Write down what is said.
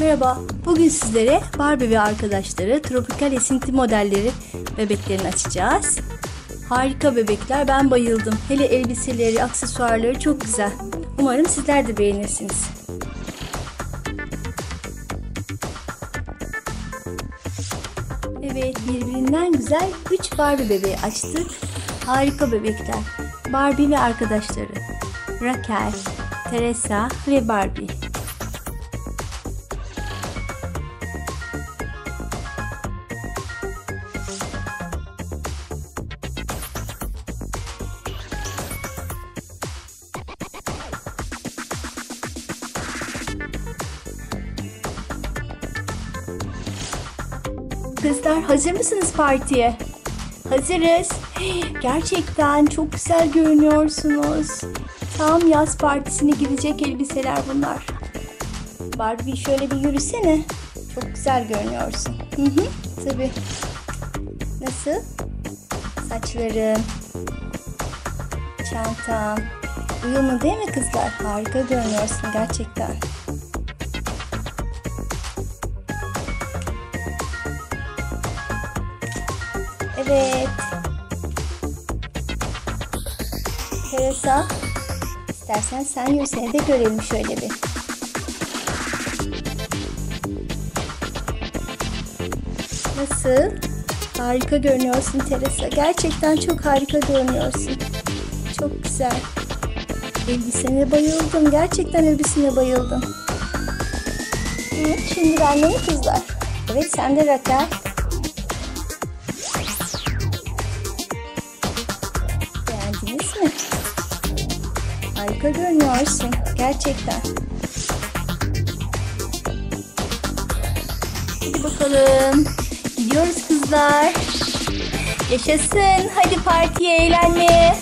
Merhaba, bugün sizlere Barbie ve arkadaşları tropikal esinti modelleri bebeklerini açacağız. Harika bebekler, ben bayıldım. Hele elbiseleri, aksesuarları çok güzel. Umarım sizler de beğenirsiniz. Evet, birbirinden güzel 3 Barbie bebeği açtık. Harika bebekler. Barbie ve arkadaşları. Raquel, Teresa ve Barbie. Kızlar hazır mısınız partiye? Hazırız. Gerçekten çok güzel görünüyorsunuz. Tam yaz partisine gidecek elbiseler bunlar. Barbie şöyle bir yürüsene. Çok güzel görünüyorsun. Hı hı, tabii. Nasıl? Saçların, çantam. Uyumlu değil mi kızlar? Harika görünüyorsun gerçekten. Evet. Teresa, istersen sen yürü seni de görelim şöyle bir. Nasıl? Harika görünüyorsun Teresa. Gerçekten çok harika görünüyorsun. Çok güzel. Elbisene bayıldım. Gerçekten elbisene bayıldım. Evet, şimdi ben de mi kızlar? Evet, sen de Raquel. Beğendiniz mi? Harika görünüyorsun. Gerçekten. Hadi bakalım. Gidiyoruz kızlar. Yaşasın. Hadi partiye eğlenmeye.